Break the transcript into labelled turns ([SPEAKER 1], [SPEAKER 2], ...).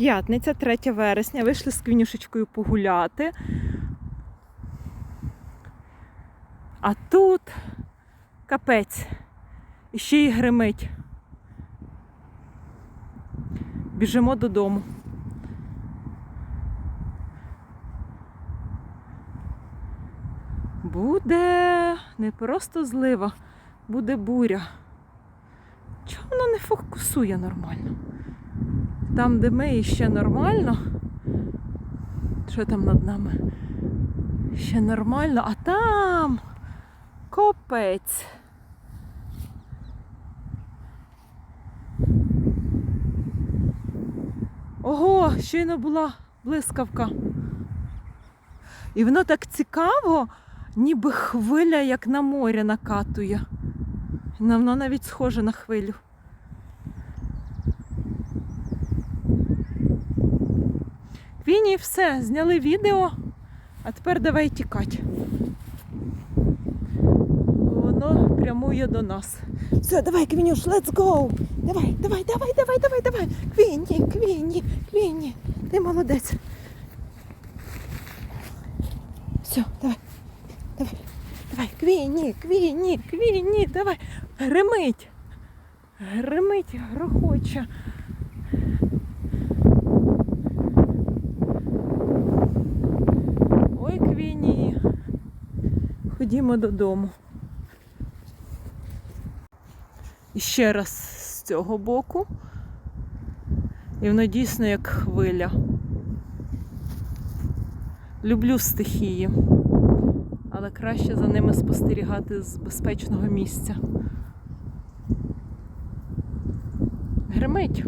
[SPEAKER 1] П'ятниця, 3 вересня. Вийшли з квінюшечкою погуляти. А тут капець. І ще й гримить. Біжимо додому. Буде не просто злива, буде буря. Чому вона не фокусує нормально? Там, де ми ще нормально. Що там над нами? Ще нормально, а там копець. Ого, щойно була блискавка. І воно так цікаво, ніби хвиля, як на морі накатує. Воно навіть схоже на хвилю. Квіні, все, зняли відео, а тепер давай тікати. Воно прямує до нас. Все, давай, Квінюш, let's go! Давай, давай, давай, давай, давай, давай. Квіні, Квіні, Квіні. Ти молодець. Все, давай. Давай. Давай, Квіні, Квіні, Квіні, давай. Гримить. Гримить, грохоче. Ой, Квіні. Ходімо додому. І ще раз з цього боку. І воно дійсно як хвиля. Люблю стихії, але краще за ними спостерігати з безпечного місця. Гримить.